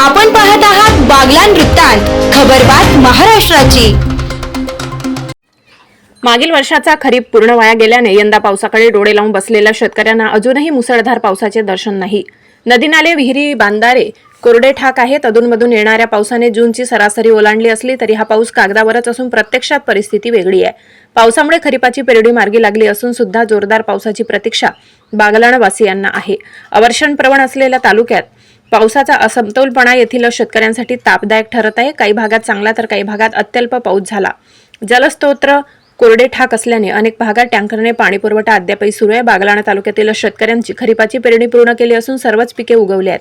आपण पाहत आहात बागला वृत्तांत खबरबात महाराष्ट्राची. मागील वर्षाचा खरीप पूर्ण वाया गेल्याने यंदा पावसाकडे डोळे लावून बसलेल्या शेतकऱ्यांना अजूनही मुसळधार पावसाचे दर्शन नाही. नदी नाले विहिरी बांधारे कोरडे ठाक आहेत. अधूनमधून येणाऱ्या पावसाने जूनची सरासरी ओलांडली असली तरी हा पाऊस कागदावरच असून प्रत्यक्षात परिस्थिती वेगळी आहे. पावसामुळे खरीपाची पेरडी मार्गी लागली असून सुद्धा जोरदार पावसाची प्रतीक्षा बागलाणवासियांना आहे. अवर्षण प्रवण असलेल्या तालुक्यात पावसाचा असमतोलपणा येथील शेतकऱ्यांसाठी तापदायक ठरत आहे. काही भागात चांगला तर काही भागात अत्यल्प पाऊस झाला. जलस्तोत्र कोरडे ठाक असल्याने अनेक भागात टँकरने पाणीपुरवठा अद्यापही सुरू आहे. बागलाणा तालुक्यातील शेतकऱ्यांची खरीपाची पेरणी पूर्ण केली असून सर्वच पिके उगवली आहेत.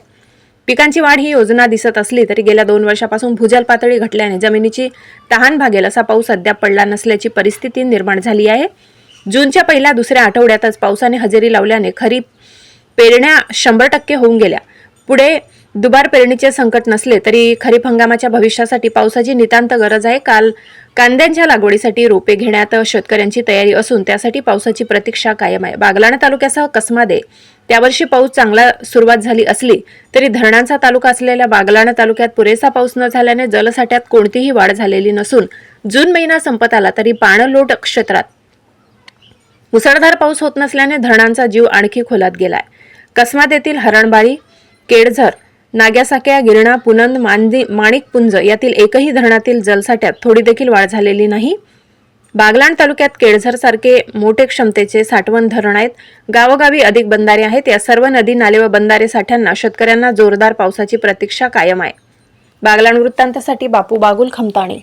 पिकांची वाढ ही योजना दिसत असली तरी गेल्या दोन वर्षापासून भूजल पातळी घटल्याने जमिनीची तहान भागेल असा पाऊस अद्याप पडला नसल्याची परिस्थिती निर्माण झाली आहे. जूनच्या पहिल्या दुसऱ्या आठवड्यातच पावसाने हजेरी लावल्याने खरीप पेरण्या शंभर टक्के होऊन गेल्या. पुढे दुबार पेरणीचे संकट नसले तरी खरीप हंगामाच्या भविष्यासाठी पावसाची नितांत गरज आहे. काल कांद्यांच्या लागवडीसाठी रोपे घेण्यात शेतकऱ्यांची तयारी असून त्यासाठी पावसाची प्रतीक्षा कायम आहे. बागलाणा तालुक्यासह कसमादे त्यावर्षी पाऊस चांगला सुरुवात झाली असली तरी धरणांचा तालुका असलेल्या बागलाणा तालुक्यात पुरेसा पाऊस न झाल्याने जलसाठ्यात कोणतीही वाढ झालेली नसून जून महिना संपत आला तरी पाणलोट क्षेत्रात मुसळधार पाऊस होत नसल्याने धरणांचा जीव आणखी खोलात गेलाय. कसमात येथील हरणबाळी केडझर नाग्यासाक्या गिरणा पुनंद मांदी माणिकपुंज यातील एकही धरणातील जलसाठ्यात थोडी देखील वाढ झालेली नाही. बागलाण तालुक्यात केळझर सारखे मोठे क्षमतेचे साठवण धरण आहेत. गावोगावी अधिक बंधारे आहेत. या सर्व नदी नाले व बंधारे साठ्यांना शेतकऱ्यांना जोरदार पावसाची प्रतीक्षा कायम आहे. बागलाण वृत्तांतासाठी बापू बागुल खमताणे.